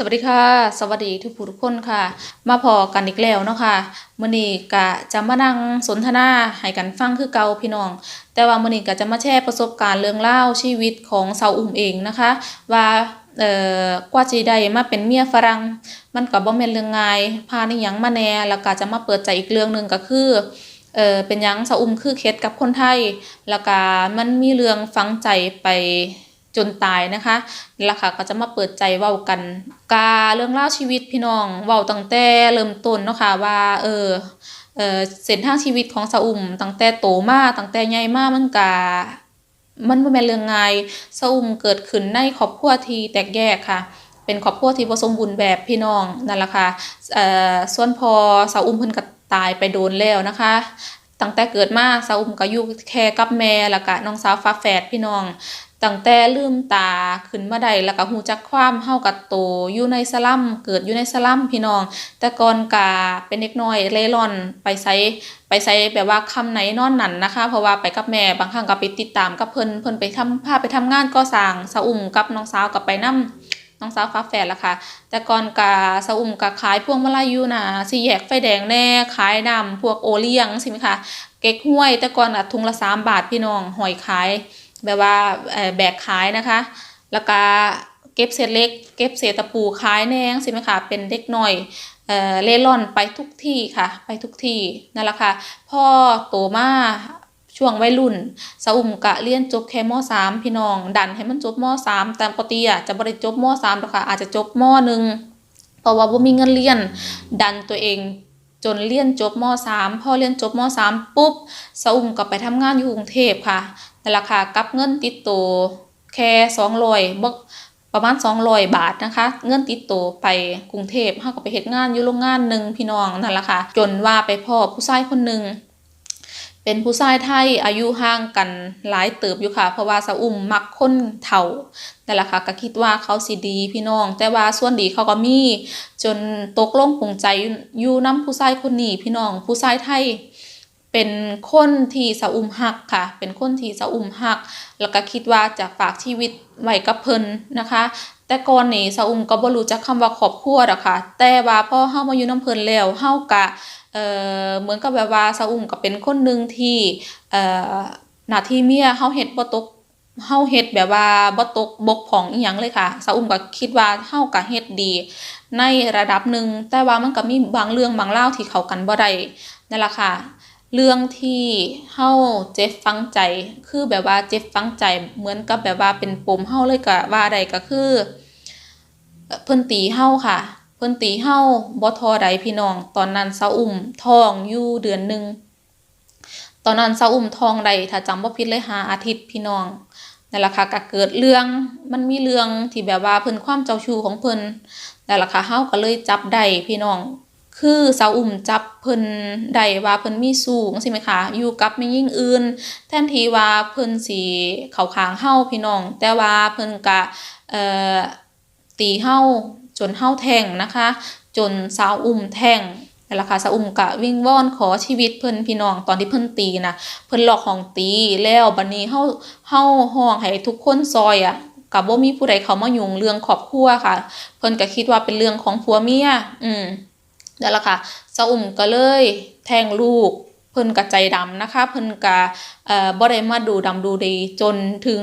สวัสดีค่ะ สวัสดีทุกผู้ทุกคนค่ะ มาพอกันอีกแล้วเนาะค่ะมื้อนี้ก็จะมานั่งสนทนาให้กันฟังคือเก่าพี่น้อง แต่ว่ามื้อนี้ก็จะมาแชร์ประสบการณ์เรื่องเล่าชีวิตของสาวอุ่มเองนะคะ ว่าเอ่อกว่าสิได้มาเป็นเมียฝรั่งมันก็บ่แม่นเรื่องง่ายผ่านอีหยังมาแน่แล้วก็จะมาเปิดใจอีกเรื่องหนึ่งก็คือเออเป็นยังสาอุ่มคือเคสกับคนไทย แล้วก็มันมีเรื่องฝังใจไป จนตายนะคะแล้วค่ะก็จะมาเปิดใจเว้ากันกาเรื่องเล่าวชีวิตพี่น้องเว้าตั้งแต่เริ่มต้นเนาะค่ะว่าเออเออเส้นทางชีวิตของสาวอุ่มตั้งแต่โตมาตั้งแต่ใหญ่มามันกามันบ่แม่นเรื่องง่ายสาวอุ่มเกิดขึ้นในครอบครัวที่แตกแยกค่ะเป็นครอบครัวที่บ่สมบูรณ์แบบพี่น้องนั่นแหละค่ะเอ่อส่วนพอสาวอุ่มเพิ่นก็ตายไปโดนแล้วนะคะตั้งแต่เกิดมาสาวอุ่มก็อยู่แค่กับแม่แล้วก็น้องสาวฝาแฝดพี่น้อง ตั้งแต่ลืมตาขึ้นมาได้แล้วก็ฮู้จักความเฮากับโตอยู่ในสลัมเกิดอยู่ในสลัมพี่น้อง แต่ก่อนกาเป็นเด็กน้อยเร่ร่อนไปไสไปไสแบบว่าคำไหนนอนนั่นนะคะ เพราะว่าไปกับแม่บางครั้งก็ไปติดตามกับเพิ่นเพิ่นไปทำพาไปทำงานก่อสร้างสะอุ่มกับน้องสาวก็ไปนํน้องสาวฟ้าแฝดล่ะค่ะ แต่ก่อนกาสะอุ่มก็ขายพวงมาลัยอยู่นะสี่แยกไฟแดงแน่ขายน้ำพวกโอเลี้ยงใช่ไหมคะเก๊กห้วยแต่ก่อนอะถุงละสามบาทพี่น้องหอยขาย แบบว่าแบกขายนะคะ แล้วก็เก็บเศษเล็ก เก็บเศษตะปูขายแนงสิไหมคะเป็นเด็กหน่อยเอ่อเล่ร่อนไปทุกที่ค่ะ ไปทุกที่นั่นแหละค่ะพ่อโตมาช่วงวัยรุ่นสะอุ่มกะเรียนจบแค่มสามพี่น้อง ดันให้มันจบมสามปกติอะจะบริจบมสามหรอกค่ะอาจจะจบมหนึ่งเพราะว่าบ่มีเงินเรียน ดันตัวเองจนเรียนจบมสามพอเรียนจบมสามปุ๊บสะอุ่มก็ไปทำงานอยู่กรุงเทพค่ะ นั่นแหละค่ะกับเงินติดตัวแค่สองร้อยบกประมาณสองร้อยบาทนะคะ เงินติดตัวไปกรุงเทพเฮาก็ไปเฮ็ดงานอยู่โรงงานหนึ่งพี่น้องนั่นแหละค่ะจนว่าไปพ่อผู้ชายคนหนึ่งเป็นผู้ชายไทยอายุห่างกันหลายเติบอยู่ค่ะ เพราะว่าสะอุ่มมักคนเฒ่านั่นแหละค่ะก็คิดว่าเขาสิดีพี่น้อง แต่ว่าส่วนดีเขาก็มี จนตกลงปลงใจอยู่นํผู้ชายคนนี้พี่น้อง ผู้ชายไทย เป็นคนที่สะอุ่มหักค่ะ เป็นคนที่สะอุ่มหัก แล้วก็คิดว่าจะฝากชีวิตไว้กับเพิ่นนะคะ แต่ก่อนนี่สะอุ่มก็บ่รู้จักคำว่าครอบครัวดอกค่ะ แต่ว่าพอเฮามาอยู่น้ำเพิ่นแล้วเฮาก็เอ่อเหมือนกับแบบว่าสะอุ่มก็เป็นคนหนึ่งที่เอ่อหน้าที่เมียเฮาเฮ็ดบ่ตกเฮาเฮ็ดแบบว่าบ่ตกบกพร่องอีหยังเลยค่ะสะอุ่มก็คิดว่าเฮาก็เฮ็ดดี ในระดับหนึ่งแต่ว่ามันก็มีบางเรื่องบางราที่เข้ากันบ่ได้นั่นล่ะค่ะ เรื่องที่เฮาเจ็บฝังใจ คือแบบว่าเจ็บฝังใจเหมือนกับแบบว่าเป็นปมเฮาเลยก็ว่าได้ก็คือ เพิ่นตีเฮาค่ะ เพิ่นตีเฮาบ่ทอใดพี่น้อง ตอนนั้นเสาอุ่มท้องอยู่เดือนหนึ่งตอนนั้นเสาอุ่มท้องได้ถ้าจำบ่ผิดเลยหาอาทิตย์พี่น้องนั่นแหละค่ะก็เกิดเรื่องมันมีเรื่องที่แบบว่าเพิ่นความเจ้าชู้ของเพิ่นนั่นแหละค่ะเฮาก็เลยจับได้พี่น้อง คือสาวอุ่มจับเพิ่นได้ว่าเพิ่นมีสูงใช่ไหมคะ อยู่กับแม่หญิงอื่น แทนทีว่าเพิ่นสิเขาข้างเฮาพี่น้อง แต่ว่าเพิ่นก็เอ่อตีเฮาจนเฮาแทงนะคะ จนสาวอุ่มแทงนั่นล่ะค่ะสาอุ่มก็วิงว่อนขอชีวิตเพิ่นพี่น้องตอนที่เพิ่นตีนะเพิ่นหลอกห้องตีแล้วบัดนี้เฮาเฮาฮ้องให้ทุกคนซอยอะก็บ่มีผู้ใดเขามายุ่งเรื่องครอบครัวค่ะ เพิ่นก็คิดว่าเป็นเรื่องของผัวเมียอืม นั่นแหละค่ะสะอุ่มก็เลยแทงลูกเพิ่นก็ใจดำนะคะ เพิ่นก็เอ่อบ่ได้มาดูดำดูดีจนถึง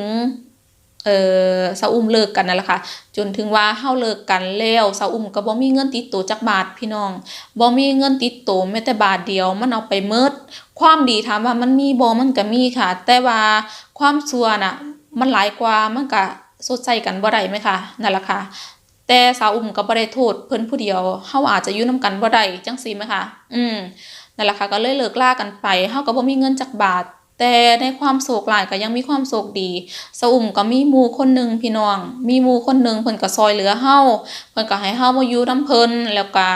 เอ่อสะอุ่มเลิกกันนั่นแหละค่ะ จนถึงว่าเฮาเลิกกันแล้วสะอุ่มก็บ่มีเงินติดตัวจักบาทพี่น้องบ่มีเงินติดตัวแม้แต่บาทเดียวมันเอาไปเมิด ความดีถามว่ามันมีบ่มันก็มีค่ะ แต่ว่าความชั่วน่ะมันหลายกว่ามันก็สดใสกันบ่ได้ไหมคะนั่นแหละค่ะ แต่สาวอุ่มก็บ่ได้โทษเพิ่นผู้เดียวเฮาอาจจะอยู่นํกันบ่ได้จังซี่ไหมคะอืมนั่นแหละค่ะก็เลยเลิกล่ากันไปเฮาก็บ่มีเงินจักบาท แต่ในความโศกหลายก็ยังมีความโศกดีสาวอุ่มก็มีหมู่คนหนึ่งพี่น้อง มีหมู่คนหนึ่งเพิ่นก็ซอยเหลือเฮาเพิ่นก็ให้เฮามาอยู่นํเพิ่นแล้วก็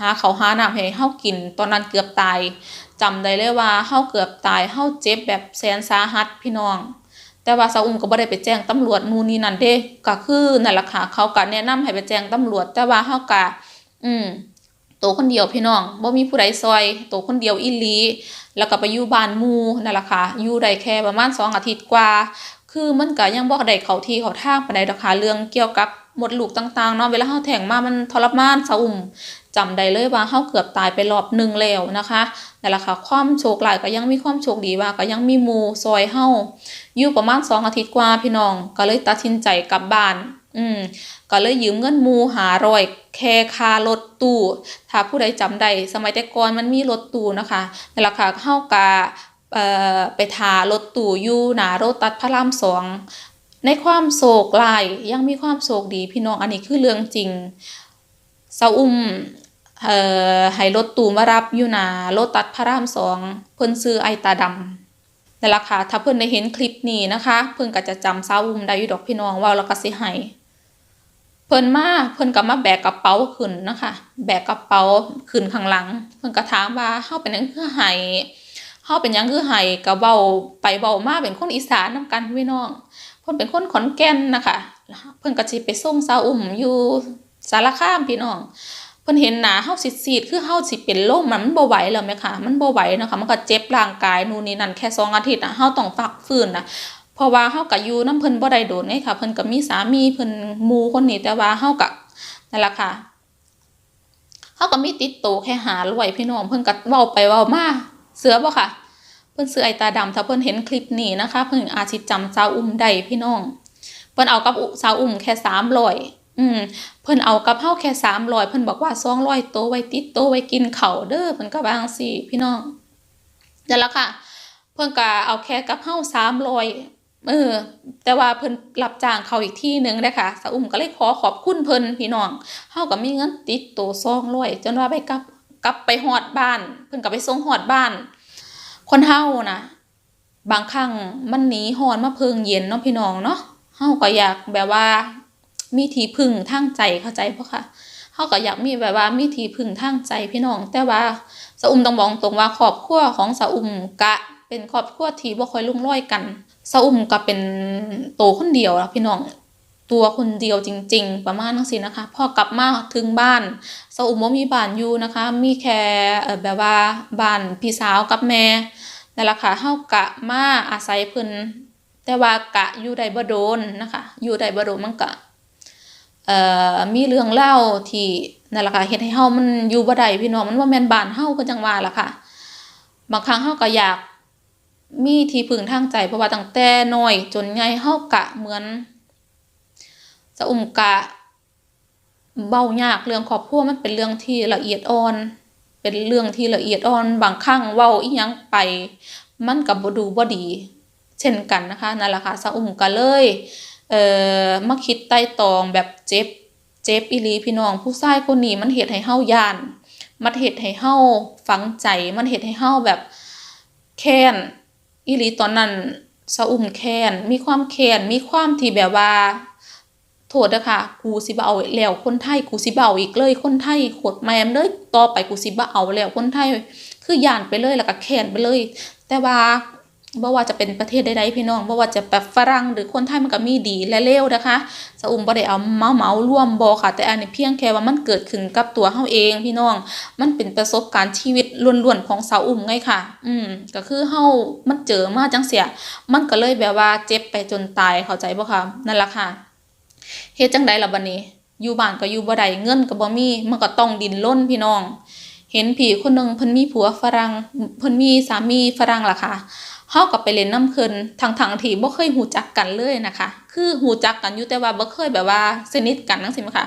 หาเขาหาน้ำให้เฮากิน ตอนนั้นเกือบตายจำได้เลยว่าเฮาเกือบตายเฮาเจ็บแบบแสนสาหัสพี่น้อง แต่ว่าสาวอุ้มก็บ่ได้ไปแจ้งตำรวจนู่นนี่นั่นเด้ก็คือนั่นแหละค่ะเขาก็แนะนำให้ไปแจ้งตำรวจ แต่ว่าเฮาก็อืมตัวคนเดียวพี่น้องบ่มีผู้ใดซอยตัวคนเดียวอีหลีแล้วก็ไปอยู่บ้านมูนั่นแหละค่ะอยู่ได้แค่ประมาณสองอาทิตย์กว่า คือมันก็ยังบ่ได้เขาที่เขาทางปานใดดอกค่ะเรื่องเกี่ยวกับหมดลูกต่างๆเนาะเวลาเฮาแทงมามันทรมานสะอุ่ม จำได้เลยว่าเฮาเกือบตายไปรอบหนึ่งแล้วนะคะนั่นแหละค่ะความโชคร้ายก็ยังมีความโชคดีว่าก็ยังมีมูซอยเฮาอยู่ประมาณ2องอาทิตย์กว่าพี่น้อง ก็เลยตัดสินใจกลับบ้าน อืมก็เลยยืมเงินมู่500แค่คารถตู้ ถ้าผู้ใดจำได้สมัยแต่ก่อนมันมีรถตู้นะคะนั่นแหละค่ะเฮาก็เอ่อไปทารถตู้อยู่หนาโรตัสพระรามสองในความโศกลายยังมีความโศกดีพี่น้องอันนี้คือเรื่องจริงเสาอุ้ม เอ่อให้รถตู้มารับอยู่หนาโลตัดพระรามสองเพิ่นซื้อไอตาดำนั่นล่ะค่ะถ้าเพิ่นได้เห็นคลิปนี้นะคะ เพิ่นก็จะจำเสาอุ้มได้อยู่ดอกพี่น้องว่าแล้วก็สิให้เพิ่นมาเพิ่นก็มาแบกกระเป๋าขึ้นนะคะ แบกกระเป๋าขึ้นข้างหลัง เพิ่นก็ถามว่าเฮาเป็นหยังคือให้เฮาเป็นหยังคือให้ก็เว้าไปเว้ามาเป็นคนอีสานนํกันพี่น้องเพิ่นเป็นคนขอนแก่นนะคะ เพิ่นก็สิไปส่งสาวอุ่มอยู่สารคามพี่น้อง เพิ่นเห็นหนาเฮาสิซีดคือเฮาสิเป็นลมอะมันบ่ไหวแล้วแม่ค่ะมันบ่ไหวนะคะมันก็เจ็บร่างกายนู่นนี่นั่นแค่สองอาทิตย์น่ะเฮาต้องฟักฟื้นน่ะเพราะว่าเฮาก็อยู่นำเพิ่นบ่ได้โดนไงค่ะเพิ่นก็มีสามีเพิ่นมูคนนี้แต่ว่าเฮาก็นั่นแหละค่ะเฮาก็มีติดโตแค่หาร้อยพี่น้องเพิ่นก็เว้าไปเว้ามาเสือบ่ค่ะ เพิ่นซื้อไอตาดำถ้าเพิ่นเห็นคลิปนี้นะคะ เพิ่นอาจสิจำสาวอุ้มได้พี่น้องเพิ่นเอากับสาวอุ้มแค่300อื มเพิ่นเอากับเฮาแค่300เพิ่นบอกว่า200โตไว้ติดโตไว้กินเข้าเด้อเพิ่นก็ว่างซี่พี่น้องนั่นละค่ะ เพิ่นก็เอาแค่กับเฮา300เออแต่ว่าเพิ่นรับจ้างเขาอีกที่หนึ่งเด้อค่ะสาวอุ้มก็เลยขอขอบคุณเพิ่นพี่น้องเฮาก็มีเงินติดโตว200จนว่าไปกลับกลับไปฮอดบ้าน เพิ่นก็ไปส่งฮอดบ้าน คนเฮานะบางครั้งมันหนีฮ้อนมาเพิงเย็นเนาะพี่น้องเนาะเฮาก็อยากแบบว่า มีทีพึ่งทางใจเข้าใจบ่ค่ะเฮาก็อยากมีแบบว่ามีทีพึ่งทางใจพี่น้อง แต่ว่าสะอุ่มต้องบอกตรงว่าครอบครัวของสะอุ่มกะ เป็นครอบครัวที่บ่ค่อยลุ่งร่อยกันสะอุ่มก็เป็นโตคนเดียวแล่ะพี่น้องตัวคนเดียวจริง ๆ ประมาณนั้นสินะคะพอกลับมาถึงบ้านสะอุ่มบ่มีบ้านอยู่นะคะ มีแค่แบบว่าบ้านพี่สาวกับแม่นั่นล่ะค่ะเฮากะมาอาศัยเพิ่นแต่ว่ากะอยู่ได้บ่โดนนะคะ อยู่ได้บ่โดนมันก็ เอ่อมีเรื่องเล่าที่นั่นแหละค่ะเฮ็ดให้เฮามันอยู่บ่ได้พี่น้องมันบ่าแม่นบ้านเฮาคือจังว่าล่ะค่ะ บางครั้งเฮาก็อยากมีที่พึ่งทางใจเพราะว่าตั้งแต่น้อยจนใหญ่เฮากะเหมือนสะอุ่มกะเว้ายากเรื่องครอบครัวมันเป็นเรื่องที่ละเอียดอ่อน เป็นเรื่องที่ละเอียดอ่อนบางครั้งเว้าอีหยังไป มันกับบ่ดูบ่ดี เช่นกันนะคะนั่นแหละค่ะสะอุ่มก็เลย เอ่อมาคิดไต่ตองแบบเจ็บเจ็บอีลีพี่น้องผู้ชายคนนี้มันเฮ็ดให้เฮาย่าน มันเฮ็ดให้เฮาฝังใจ มันเฮ็ดให้เฮาแบบแค้นอีลีตอนนั้นสะอุ่มแค้นมีความแค้นมีความที่แบบว่า โทษเด้อค่ะกูสิบ่เอาแล้วคนไทยกูสิบ่เอาอีกเลยคนไทยโคตรแมมเลยต่อไปกูสิบ่เอาแล้วคนไทยคือย่านไปเลยแล้วก็แค้นไปเลย แต่ว่า บ่ว่าจะเป็นประเทศใดๆพี่น้องบ่ว่าจะแบบฝรั่งหรือคนไทยมันก็มีดีและเลวนะคะสะอุ่มบ่ได้เอาเมาเมาร่วมบ่ค่ะ แต่อันนี้เพียงแค่ว่ามันเกิดขึ้นกับตัวเฮาเองพี่น้อง มันเป็นประสบการณ์ชีวิตล้วนๆของสาวอุ่มไงค่ะ อืมก็คือเฮามันเจอมาจังเสีย มันก็เลยแบบว่าเจ็บไปจนตายเข้าใจบ่คะนั่นล่ะค่ะเฮ็ดจังไดล่ะบัดนี้ อยู่บ้านก็อยู่บ่ได้เงินก็บ่มีมันก็ต้องดิ้นรนพี่น้อง เห็นผีคนหนึงเพิ่นมีผัวฝรั่งเพิ่นมีสามีฝรั่งล่ะค่ะ เฮาก็ไปเล่นน้ำเพิ่นทั้งที่บ่เคยฮู้จักกันเลยนะคะ คือฮู้จักกันอยู่แต่ว่าบ่เคยแบบว่าสนิทกันจังซี่มั้งค่ะ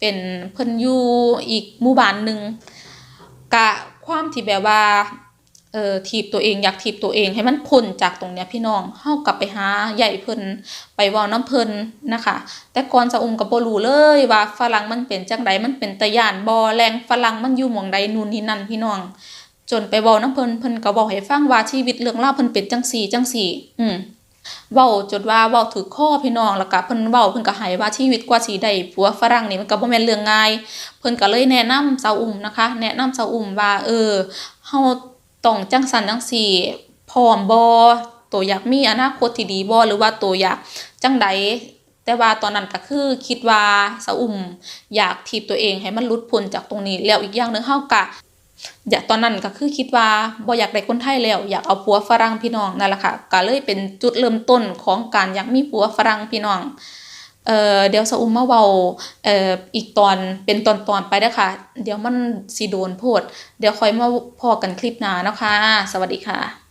เป็นเพิ่นอยู่อีกหมู่บ้านหนึ่งกะความที่แบบว่าเอ่อถีบตัวเองอยากถีบตัวเองให้มันพ้นจากตรงเนี้ยพี่น้องเฮากลับไปหาใหญ่เพิ่นไปว้าน้ำเพิ่นนะคะ แต่ก่อนสะอุ้มก็บ่รู้เลยว่าฝรั่งมันเป็นจังไดมันเป็นตาย่านบ่แรงฝรั่งมันอยู่หม่องใดนู่นนี่นั่นพี่น้อง จนไปเว้าน้ำเพิ่นเพิ่นก็เว้าให้ฟังว่าชีวิตเรื่องราเพิ่นเป็นจังซี่จังซี่ อืมเว้าจนว่าเว้าถึกคอพี่น้องแล้วก็เพิ่นเว้าเพิ่นก็ให้ว่าชีวิตกว่าสิได้ผัวฝรั่งนี่มันก็บ่แม่นเรื่องง่าย เพิ่นก็เลยแนะนำสาวอุ้มนะคะ แนะนำสาวอุ้มว่า เออเฮาต้องจังสันจังสี่พร้อมบ่ตัวอยากมีอนาคตที่ดีบ่หรือว่าตัวอยากจังใดแต่ว่าตอนนั้นก็คือคิดว่าสาอุ้มอยากถีบตัวเองให้มันลุดพ้นจากตรงนี้ แล้วอีกอย่างหนึงเฮาก็ อยากตอนนั้นก็คือคิดว่าบ่อยากได้คนไทยแล้ว อยากเอาผัวฝรั่งพี่น้องนั่นแหละค่ะก็เลยเป็นจุดเริ่มต้นของการอยากมีผัวฝรั่งพี่น้องเออเดี๋ยวสอุมมาเวาเอ่ออีกตอนเป็นตอนตอนไปนะคะ เดี๋ยวมันสีโดนโพด เดี๋ยวคอยมาพอกันคลิปหน้านะคะ สวัสดีค่ะ